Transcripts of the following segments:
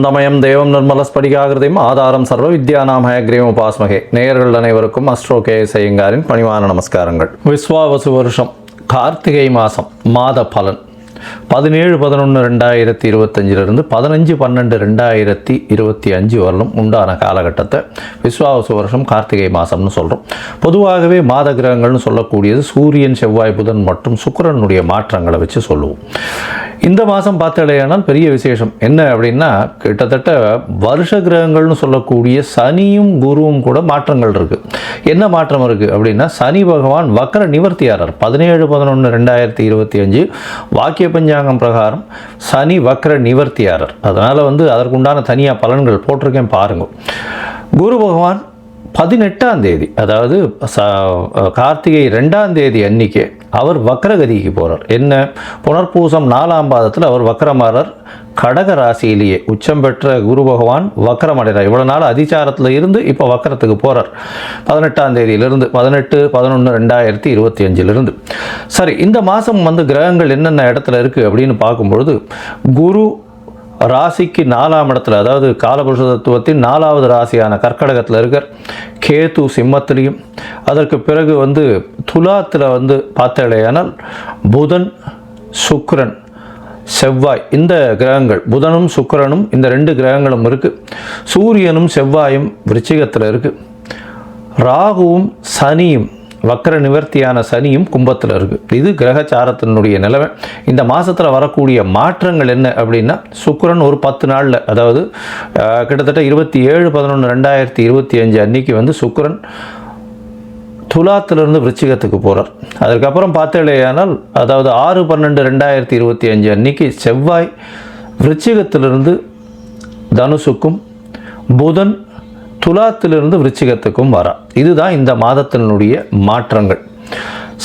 ஞானானந்தமயம் தேவம் நிர்மலஸ்படிகாகிருதியும் ஆதாரம் சர்வ வித்யானாம் ஹயக்ரீவம் உபாஸ்மகே. நேயர்கள் அனைவருக்கும் அஸ்ட்ரோ கே செய்யுங்காரின் பணிவான நமஸ்காரங்கள். விஸ்வாவசு வருஷம் கார்த்திகை மாதம் மாத பலன். பதினேழு பதினொன்று ரெண்டாயிரத்தி இருபத்தஞ்சிலிருந்து பதினஞ்சு பன்னெண்டு ரெண்டாயிரத்தி இருபத்தி அஞ்சு வரலும் உண்டான காலகட்டத்தை விஸ்வாவசு வருஷம் கார்த்திகை மாதம்னு சொல்கிறோம் பொதுவாகவே மாத கிரகங்கள்னு சொல்லக்கூடியது சூரியன் செவ்வாய் புதன் மற்றும் சுக்கரனுடைய மாற்றங்களை வச்சு சொல்லுவோம். இந்த மாதம் பார்த்தாலேயானால் பெரிய விசேஷம். என்ன அப்படின்னா கிட்டத்தட்ட வருஷ கிரகங்கள்னு சொல்லக்கூடிய சனியும் குருவும் கூட மாற்றங்கள் இருக்குது என்ன மாற்றம் இருக்குது அப்படின்னா சனி பகவான் வக்கர நிவர்த்தியாளர் பதினேழு பதினொன்று ரெண்டாயிரத்தி இருபத்தி அஞ்சு வாக்கிய பஞ்சாங்கம் பிரகாரம் சனி வக்ர நிவர்த்தியாரர். அதனால் வந்து அதற்குண்டான தனியாக பலன்கள் போட்டிருக்கேன் பாருங்கள் குரு பகவான் பதினெட்டாம் தேதி அதாவது கார்த்திகை ரெண்டாம் தேதி அன்னைக்கு அவர் வக்ரகதிக்கு போகிறார் என்ன? புனர்பூசம் நாலாம் பாதத்தில் அவர் வக்ரமாறர் கடக ராசியிலேயே உச்சம் பெற்ற குரு பகவான் வக்ரமடைகிறார். இவ்வளோ நாள் அதிச்சாரத்தில் இருந்து இப்போ வக்கரத்துக்கு போகிறார் பதினெட்டாம் தேதியிலிருந்து பதினெட்டு பதினொன்று ரெண்டாயிரத்தி இருபத்தி அஞ்சிலிருந்து சரி இந்த மாதம் வந்து கிரகங்கள் என்னென்ன இடத்துல இருக்குது அப்படின்னு பார்க்கும்பொழுது குரு ராசிக்கு நாலாம் இடத்துல அதாவது காலபுருஷ தத்துவத்தின் நாலாவது ராசியான கர்க்கடகத்தில் இருக்கார். கேது சிம்மத்திலையும் அதற்கு பிறகு வந்து துலாத்தில் வந்து பார்த்தேலையானால் புதன் சுக்ரன் செவ்வாய் இந்த கிரகங்கள் புதனும் சுக்கரனும் இந்த ரெண்டு கிரகங்களும் இருக்குது சூரியனும் செவ்வாயும் விருச்சிகத்தில் இருக்குது ராகுவும் சனியும் வக்கர நிவர்த்தியான சனியும் கும்பத்தில் இருக்குது இது கிரகச்சாரத்தினுடைய நிலைமை இந்த மாதத்தில் வரக்கூடிய மாற்றங்கள் என்ன அப்படின்னா சுக்கிரன் ஒரு பத்து நாளில் அதாவது கிட்டத்தட்ட இருபத்தி ஏழு பதினொன்று ரெண்டாயிரத்தி இருபத்தி அஞ்சு அன்னைக்கு வந்து சுக்கரன் துலாத்திலிருந்து விருச்சிகத்துக்கு போகிறார் அதுக்கப்புறம் பார்த்தேலையானால் அதாவது ஆறு பன்னெண்டு ரெண்டாயிரத்தி இருபத்தி அஞ்சு அன்னைக்கு செவ்வாய் விருச்சிகத்திலிருந்து தனுசுக்கும் புதன் துலாத்திலிருந்து விருச்சிகத்துக்கும் வரா. இதுதான் இந்த மாதத்தினுடைய மாற்றங்கள்.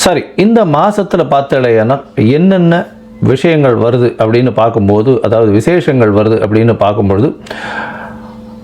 சரி இந்த மாதத்தில் பார்த்தலையானால் என்னென்ன விஷயங்கள் வருது அப்படின்னு பார்க்கும்போது அதாவது விசேஷங்கள் வருது அப்படின்னு பார்க்கும்பொழுது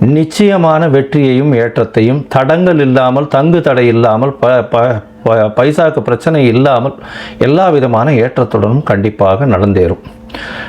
நிச்சயமான வெற்றியையும் ஏற்றத்தையும் தடங்கள் இல்லாமல் தங்கு தடை இல்லாமல் ப ப ப- பைசாக்கு பிரச்சனை இல்லாமல் எல்லா விதமான ஏற்றத்துடனும் கண்டிப்பாக நடந்தேறும்.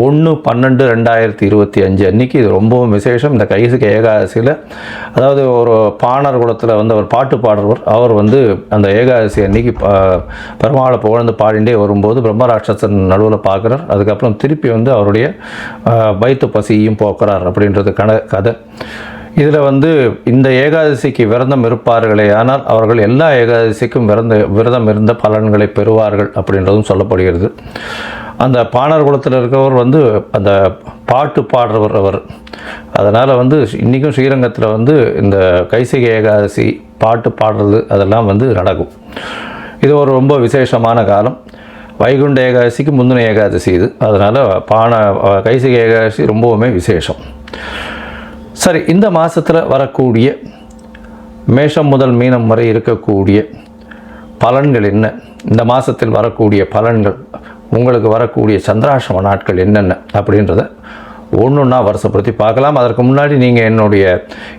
ஒன்று பன்னெண்டு ரெண்டாயிரத்தி இருபத்தி அஞ்சு அன்றைக்கி இது ரொம்பவும் விசேஷம். இந்த கைசுக்கு ஏகாதசியில் அதாவது ஒரு பாணர் குலத்தில் வந்து அவர் பாட்டு பாடுறவர். அவர் வந்து அந்த ஏகாதசி அன்னைக்கு பெருமாளை புகழ்ந்து பாடிண்டே வரும்போது பிரம்மராட்சசன் நடுவில் பார்க்குறார். அதுக்கப்புறம் திருப்பி வந்து அவருடைய வயிற்று பசியையும் போக்குறார் அப்படின்றது கன கதை. இதில் வந்து இந்த ஏகாதசிக்கு விரதம் இருப்பார்களே ஆனால் அவர்கள் எல்லா ஏகாதசிக்கும் விரத விரதம் இருந்த பலன்களை பெறுவார்கள் அப்படின்றதும் சொல்லப்படுகிறது. அந்த பாணர் குலத்தில் இருக்கவர் வந்து அந்த பாட்டு பாடுறவர் அவர். அதனால் வந்து இன்றைக்கும் ஸ்ரீரங்கத்தில் வந்து இந்த கைசிகை ஏகாதசி பாட்டு பாடுறது அதெல்லாம் வந்து நடக்கும். இது ஒரு ரொம்ப விசேஷமான காலம். வைகுண்ட ஏகாதசிக்கு முந்தின ஏகாதசி இது. அதனால் பான கைசிகை ஏகாதசி ரொம்பவுமே விசேஷம். சரி இந்த மாதத்தில் வரக்கூடிய மேஷம் முதல் மீனம் வரை இருக்கக்கூடிய பலன்கள் என்ன? இந்த மாதத்தில் வரக்கூடிய பலன்கள் உங்களுக்கு வரக்கூடிய சந்திராசிரம நாட்கள் என்னென்ன அப்படின்றத ஒன்று ஒன்றா வருஷப்படுத்தி பார்க்கலாம். அதற்கு முன்னாடி நீங்கள் என்னுடைய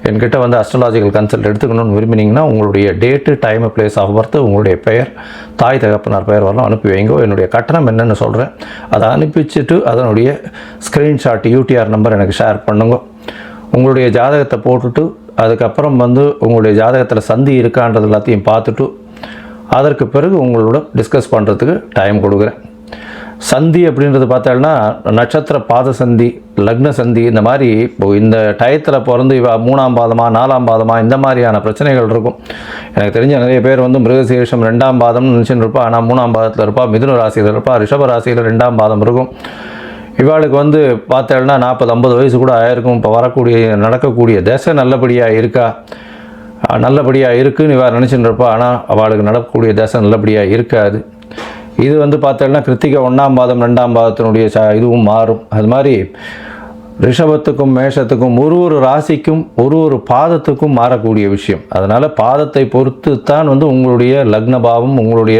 என்கிட்ட வந்து அஸ்ட்ராலாஜிக்கல் கன்சல்ட் எடுத்துக்கணும்னு விரும்பினீங்கன்னா உங்களுடைய date time place of birth உங்களுடைய பெயர் தாய் தகப்பனார் பெயர் வரலாம் அனுப்பி வைங்கோ. என்னுடைய கட்டணம் என்னென்னு சொல்கிறேன் அதை அனுப்பிச்சிட்டு அதனுடைய ஸ்க்ரீன்ஷாட் யூடிஆர் நம்பர் எனக்கு ஷேர் பண்ணுங்க. உங்களுடைய ஜாதகத்தை போட்டுட்டு அதுக்கப்புறம் வந்து உங்களுடைய ஜாதகத்தில் சந்தி இருக்கான்றது எல்லாத்தையும் பார்த்துட்டு அதற்கு பிறகு உங்களோட டிஸ்கஸ் பண்ணுறதுக்கு டைம் கொடுக்குறேன். சந்தி அப்படின்றது பார்த்தோம்னா நட்சத்திர பாத சந்தி லக்ன சந்தி இந்த மாதிரி இப்போ இந்த டயத்தில் பிறந்து இவ மூணாம் பாதமாக நாலாம் பாதமாக இந்த மாதிரியான பிரச்சனைகள் இருக்கும். எனக்கு தெரிஞ்ச நிறைய பேர் வந்து மிருகசீரிஷம் ரெண்டாம் பாதம்னு நினச்சின்னு இருப்பா ஆனால் மூணாம் பாதத்தில் இருப்பா மிதுன ராசியில் இருப்பா ரிஷப ராசியில் ரெண்டாம் பாதம் இருக்கும். இவாளுக்கு வந்து பார்த்தேன்னா நாற்பது ஐம்பது வயசு கூட ஆயிருக்கும். இப்போ வரக்கூடிய நடக்கக்கூடிய தசை நல்லபடியாக இருக்கா? நல்லபடியாக இருக்குன்னு இவா நினச்சிட்டு இருப்பா ஆனால் அவளுக்கு நடக்கக்கூடிய தசை நல்லபடியாக இருக்காது. இது வந்து பார்த்தோம்னா கிருத்திகை ஒன்றாம் பாதம் ரெண்டாம் பாதத்தினுடைய ச இதுவும் மாறும். அது மாதிரி ரிஷபத்துக்கும் மேஷத்துக்கும் ஒரு ஒரு ராசிக்கும் ஒரு ஒரு பாதத்துக்கும் மாறக்கூடிய விஷயம். அதனால் பாதத்தை பொறுத்து தான் வந்து உங்களுடைய லக்ன பாவம் உங்களுடைய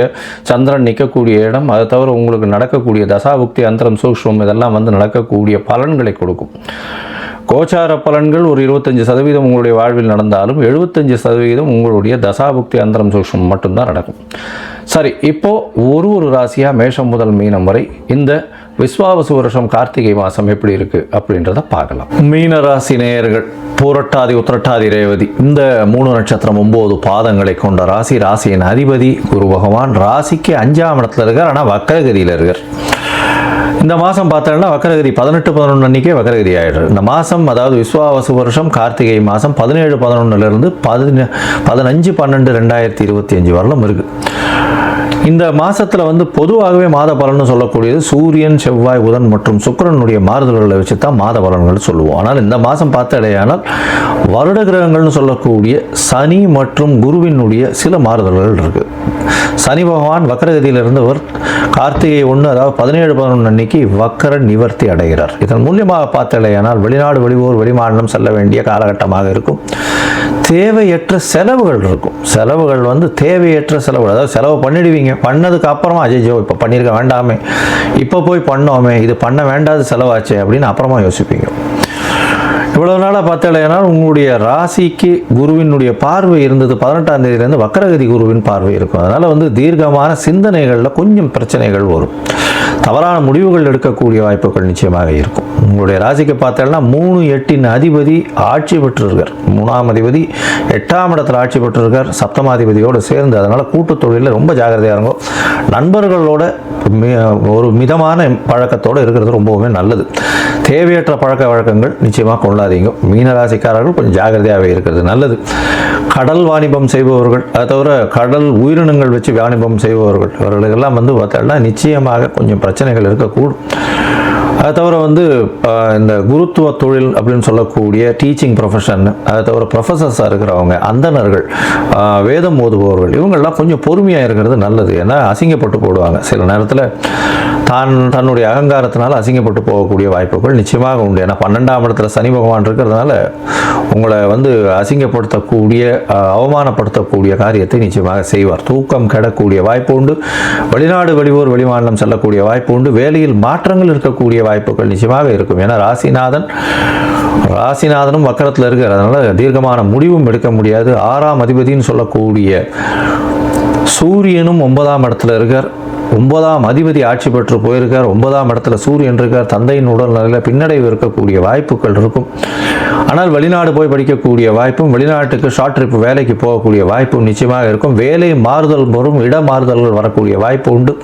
சந்திரன் நிற்கக்கூடிய இடம். அதை தவிர உங்களுக்கு நடக்கக்கூடிய தசாபுக்தி அந்தரம் சூக்ஷ்மம் இதெல்லாம் வந்து நடக்கக்கூடிய பலன்களை கொடுக்கும். கோச்சார பலன்கள் ஒரு இருபத்தஞ்சி சதவீதம் உங்களுடைய வாழ்வில் நடந்தாலும் எழுபத்தஞ்சு சதவீதம் உங்களுடைய தசாபுக்தி அந்தரம் சூக்ஷ்மம் மட்டும்தான் நடக்கும். சரி இப்போ ஒரு ஒரு ராசியாக மேஷம் முதல் மீனம் வரை இந்த விஸ்வாவசு வருஷம் கார்த்திகை மாதம் எப்படி இருக்குது அப்படின்றத பார்க்கலாம். மீன ராசி நேயர்கள் பூரட்டாதி உத்திரட்டாதி ரேவதி இந்த மூணு நட்சத்திரம் ஒம்பது பாதங்களை கொண்ட ராசி ராசியின் அதிபதி குரு பகவான் ராசிக்கு அஞ்சாம் இடத்துல இருக்கார் ஆனால் வக்கரகதியில் இருக்கார். இந்த மாதம் பார்த்தோம்னா வக்கரகதி பதினெட்டு பதினொன்று அன்றைக்கே வக்கரகதி ஆகிடுது இந்த மாதம் அதாவது விஸ்வாவசு வருஷம் கார்த்திகை மாதம் பதினேழு பதினொன்றுலேருந்து பதின பதினஞ்சு பன்னெண்டு ரெண்டாயிரத்தி இருபத்தி அஞ்சு வரலும் இருக்குது இந்த மாதத்தில் வந்து பொதுவாகவே மாத பலன்னு சொல்லக்கூடியது சூரியன் செவ்வாய் புதன் மற்றும் சுக்கிரனுடைய மாறுதல்களை வச்சு தான் மாத பலன்கள் சொல்லுவோம். ஆனால் இந்த மாதம் பார்த்தடையானால் வருட கிரகங்கள்னு சொல்லக்கூடிய சனி மற்றும் குருவினுடைய சில மாறுதல்கள் இருக்குது சனி பகவான் வக்கரகதியில் இருந்தவர் கார்த்திகை ஒன்று அதாவது பதினேழு பதினொன்று அன்னைக்கு வக்கர நிவர்த்தி அடைகிறார். இதன் மூலியமாக பார்த்தடையானால் வெளிநாடு வெளியூர் வெளிமாநிலம் செல்ல வேண்டிய காலகட்டமாக இருக்கும். தேவையற்ற செலவுகள் இருக்கும். செலவுகள் வந்து தேவையற்ற செலவுகள். அதாவது செலவு பண்ணிடுவீங்க. பண்ணதுக்கு அப்புறமா அஜய்ஜோ இப்போ பண்ணியிருக்க வேண்டாமே. இப்போ போய் பண்ணோமே. இது பண்ண வேண்டாத செலவாச்சே அப்படின்னு அப்புறமா யோசிப்பீங்க. இவ்வளவு நாளாக பார்த்தலைன்னா உங்களுடைய ராசிக்கு குருவினுடைய பார்வை இருந்தது பதினெட்டாம் தேதியிலேருந்து வக்கரகதி குருவின் பார்வை இருக்கும். அதனால் வந்து தீர்க்கமான சிந்தனைகளில் கொஞ்சம் பிரச்சனைகள் வரும். தவறான முடிவுகள் எடுக்கக்கூடிய வாய்ப்புகள் நிச்சயமாக இருக்கும். உங்களுடைய ராசிக்கு பார்த்தோம்னா மூணு எட்டின் அதிபதி ஆட்சி பெற்றிருக்கார். மூணாம் அதிபதி எட்டாம் இடத்தில் ஆட்சி பெற்றிருக்கார். சப்தமாதிபதியோடு சேர்ந்து அதனால் கூட்டுத் தொழிலில் ரொம்ப ஜாக்கிரதையாக இருக்கும் நண்பர்களோட மி- ஒரு மிதமான பழக்கத்தோடு இருக்கிறது ரொம்பவுமே நல்லது. தேவையற்ற பழக்க வழக்கங்கள் நிச்சயமாக கொள்ளாதீங்க. மீனராசிக்காரர்கள் கொஞ்சம் ஜாகிரதையாகவே இருக்கிறது நல்லது. கடல் வாணிபம் செய்பவர்கள் அதை தவிர கடல் உயிரினங்கள் வச்சு வாணிபம் செய்பவர்கள் இவர்களுக்கெல்லாம் வந்து பார்த்தோம்னா நிச்சயமாக கொஞ்சம் பிரச்சனைகள் இருக்கக்கூடும். அதை தவிர வந்து இந்த குருத்துவ தொழில் அப்படின்னு சொல்லக்கூடிய டீச்சிங் ப்ரொஃபஷன் அதை தவிர ப்ரொஃபஸர்ஸாக இருக்கிறவங்க அந்தணர்கள் வேதம் ஓதுபவர்கள் இவங்கெல்லாம் கொஞ்சம் பொறுமையாக இருக்கிறது நல்லது. ஏன்னா அசிங்கப்பட்டு போடுவாங்க. சில நேரத்தில் தான் தன்னுடைய அகங்காரத்தினால் அசிங்கப்பட்டு போகக்கூடிய வாய்ப்புகள் நிச்சயமாக உண்டு. ஏன்னா பன்னெண்டாம் இடத்துல சனி பகவான் இருக்கிறதுனால உங்களை வந்து அசிங்கப்படுத்தக்கூடிய அவமானப்படுத்தக்கூடிய காரியத்தை நிச்சயமாக செய்வார். தூக்கம் கெடக்கூடிய வாய்ப்பு உண்டு. வெளிநாடு வெளியூர் வெளிமாநிலம் செல்லக்கூடிய வாய்ப்பு உண்டு. வேலையில் மாற்றங்கள் இருக்கக்கூடிய வாய்ப்புகள் நிச்சயமாக இருக்கும். ஏன்னா ராசிநாதன் ராசிநாதனும் வக்கரத்தில் இருக்கிற அதனால் தீர்க்கமான முடிவும் எடுக்க முடியாது. ஆறாம் அதிபதின்னு சொல்லக்கூடிய சூரியனும் ஒன்பதாம் இடத்துல இருக்கார். ஒன்பதாம் அதிபதி ஆட்சி பெற்று போயிருக்கார். ஒன்பதாம் இடத்துல சூரியன் இருக்கார். தந்தையின் உடல்நிலையில் பின்னடைவு இருக்கக்கூடிய வாய்ப்புகள் இருக்கும். ஆனால் வெளிநாடு போய் படிக்கக்கூடிய வாய்ப்பும் வெளிநாட்டுக்கு ஷார்ட் ட்ரிப் வேலைக்கு போகக்கூடிய வாய்ப்பும் நிச்சயமாக இருக்கும். வேலை மாறுதல் வரும் இட மாறுதல்கள் வரக்கூடிய வாய்ப்பு உண்டு.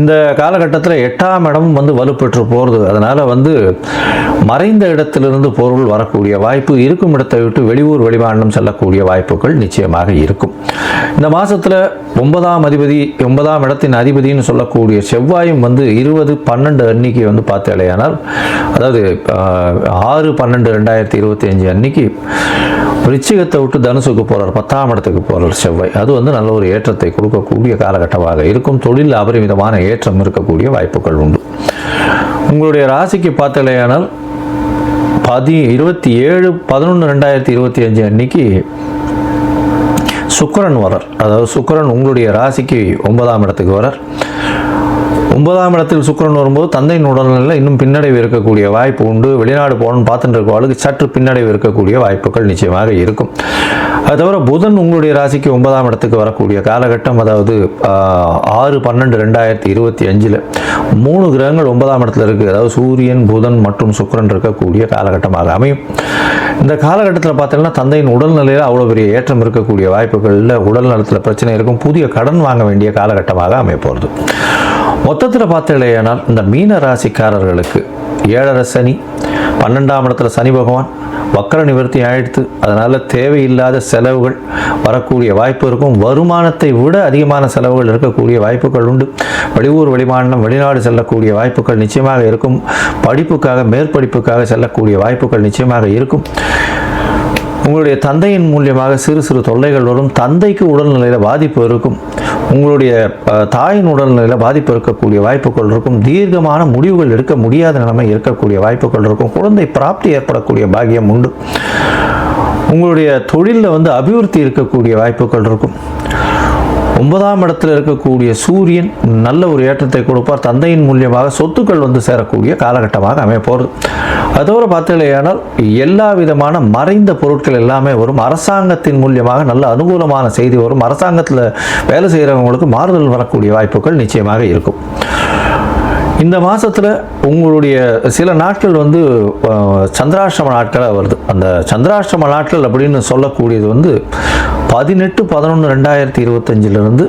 இந்த காலகட்டத்தில் எட்டாம் இடமும் வந்து வலுப்பெற்று போகிறது அதனால் வந்து மறைந்த இடத்திலிருந்து பொருள் வரக்கூடிய வாய்ப்பு இருக்கும் இடத்தை விட்டு வெளியூர் வெளிமாநிலம் செல்லக்கூடிய வாய்ப்புகள் நிச்சயமாக இருக்கும். இந்த மாதத்தில் ஒன்பதாம் அதிபதி ஒன்பதாம் இடத்தின் அதிபதினு சொல்லக்கூடிய செவ்வாயும் வந்து இருபது பன்னெண்டு அன்னைக்கு வந்து பார்த்தேலையானால் அதாவது ஆறு பன்னெண்டு ரெண்டாயிரத்தி இருபத்தி அஞ்சு அன்னைக்கு ரிச்சிகத்தை விட்டு தனுசுக்கு போகிறார் பத்தாம் இடத்துக்கு போகிறார் செவ்வாய். அது வந்து நல்ல ஒரு ஏற்றத்தை கொடுக்கக்கூடிய காலகட்டமாக இருக்கும். தொழில் அபரிமிதமான ஏற்றம் இருக்கக்கூடிய வாய்ப்புகள் உண்டு. உங்களுடைய ராசிக்கு பார்த்தலையானால் பதி இருபத்தி ஏழு பதினொன்று ரெண்டாயிரத்தி இருபத்தி அஞ்சு அன்னைக்கு சுக்கிரன் வரார் அதாவது சுக்கிரன் உங்களுடைய ராசிக்கு ஒன்பதாம் இடத்துக்கு வரார் ஒன்பதாம் இடத்தில் சுக்கிரன் வரும்போது தந்தையின் உடல்நிலையில் இன்னும் பின்னடைவு இருக்கக்கூடிய வாய்ப்பு உண்டு. வெளிநாடு போகணும்னு பார்த்துட்டு இருக்கவாளுக்கு சற்று பின்னடைவு இருக்கக்கூடிய வாய்ப்புகள் நிச்சயமாக இருக்கும். அது தவிர புதன் உங்களுடைய ராசிக்கு ஒன்பதாம் இடத்துக்கு வரக்கூடிய காலகட்டம் அதாவது ஆறு பன்னெண்டு ரெண்டாயிரத்தி இருபத்தி அஞ்சில் மூணு கிரகங்கள் ஒன்பதாம் இடத்துல இருக்குது அதாவது சூரியன் புதன் மற்றும் சுக்கிரன் இருக்கக்கூடிய காலகட்டமாக அமையும். இந்த காலகட்டத்தில் பார்த்தீங்கன்னா தந்தையின் உடல்நிலையில் அவ்வளோ பெரிய ஏற்றம் இருக்கக்கூடிய வாய்ப்புகளில் உடல் நலத்தில் பிரச்சனை இருக்கும். புதிய கடன் வாங்க வேண்டிய காலகட்டமாக அமைப்போகிறது மொத்தத்தில் பார்த்தீங்களேனால் இந்த மீன ராசிக்காரர்களுக்கு ஏழரை சனி பன்னெண்டாம் இடத்துல சனி பகவான் வக்கர நிவர்த்தி ஆயிடுத்து அதனால் தேவையில்லாத செலவுகள் வரக்கூடிய வாய்ப்பு இருக்கும். வருமானத்தை விட அதிகமான செலவுகள் இருக்கக்கூடிய வாய்ப்புகள் உண்டு. வெளியூர் வெளிமாநிலம் வெளிநாடு செல்லக்கூடிய வாய்ப்புகள் நிச்சயமாக இருக்கும். படிப்புக்காக மேற்படிப்புக்காக செல்லக்கூடிய வாய்ப்புகள் நிச்சயமாக இருக்கும். உங்களுடைய தந்தையின் மூலியமாக சிறு சிறு தொல்லைகள் வரும். தந்தைக்கு உடல்நிலையில் பாதிப்பு இருக்கும். உங்களுடைய தாயின் உடல்நிலையில் பாதிப்பு இருக்கக்கூடிய வாய்ப்புகள் இருக்கும். தீர்க்கமான முடிவுகள் எடுக்க முடியாத நிலைமை இருக்கக்கூடிய வாய்ப்புகள் இருக்கும். குழந்தை பிராப்தி ஏற்படக்கூடிய பாக்கியம் உண்டு. உங்களுடைய தொழிலில் வந்து அபிவிருத்தி இருக்கக்கூடிய வாய்ப்புகள் இருக்கும். ஒன்பதாம் இடத்துல இருக்கக்கூடிய சூரியன் நல்ல ஒரு ஏற்றத்தை கொடுப்பார். தந்தையின் மூலியமாக சொத்துக்கள் வந்து சேரக்கூடிய காலகட்டமாக அமைய போகிறது அதோடு பார்த்தீங்களேயானால் எல்லா விதமான மறைந்த பொருட்கள் எல்லாமே வரும். அரசாங்கத்தின் மூலியமாக நல்ல அனுகூலமான செய்தி வரும். அரசாங்கத்தில் வேலை செய்கிறவங்களுக்கு மாறுதல் வரக்கூடிய வாய்ப்புகள் நிச்சயமாக இருக்கும். இந்த மாதத்தில் உங்களுடைய சில நாட்கள் வந்து சந்திராஷ்டம நாட்களாக வருது. அந்த சந்திராஷ்டம நாட்கள் அப்படின்னு சொல்லக்கூடியது வந்து பதினெட்டு பதினொன்று ரெண்டாயிரத்தி இருபத்தஞ்சிலிருந்து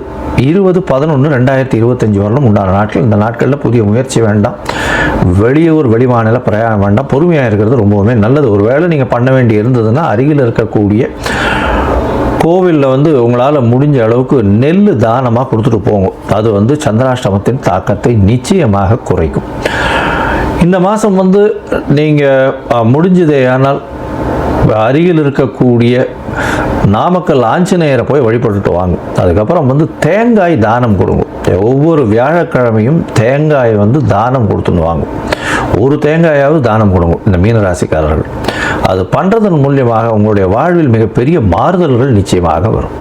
இருபது பதினொன்று ரெண்டாயிரத்தி இருபத்தஞ்சி வரலும் உண்டான நாட்கள். இந்த நாட்களில் புதிய முயற்சி வேண்டாம். வெளியூர் வெளிமாநில பிரயாணம் வேண்டாம். பொறுமையாக இருக்கிறது ரொம்பவுமே நல்லது. ஒருவேளை நீங்கள் பண்ண வேண்டி இருந்ததுன்னா அருகில் இருக்கக்கூடிய கோவிலில் வந்து உங்களால் முடிஞ்ச அளவுக்கு நெல் தானமாக கொடுத்துட்டு போங்க. அது வந்து சந்திராஷ்டமத்தின் தாக்கத்தை நிச்சயமாக குறைக்கும். இந்த மாதம் வந்து நீங்கள் முடிஞ்சதே ஆனால் அருகில் இருக்கக்கூடிய நாமக்கல் ஆஞ்சநேயரை போய் வழிபட்டுட்டு வாங்க. அதுக்கப்புறம் வந்து தேங்காய் தானம் கொடுங்க. ஒவ்வொரு வியாழக்கிழமையும் தேங்காய் வந்து தானம் கொடுத்துன்னு வாங்க. ஒரு தேங்காயாவது தானம் கொடுங்க இந்த மீனராசிக்காரர்கள். அது பண்ணுறதன் மூலியமாக உங்களுடைய வாழ்வில் மிகப்பெரிய மாறுதல்கள் நிச்சயமாக வரும்.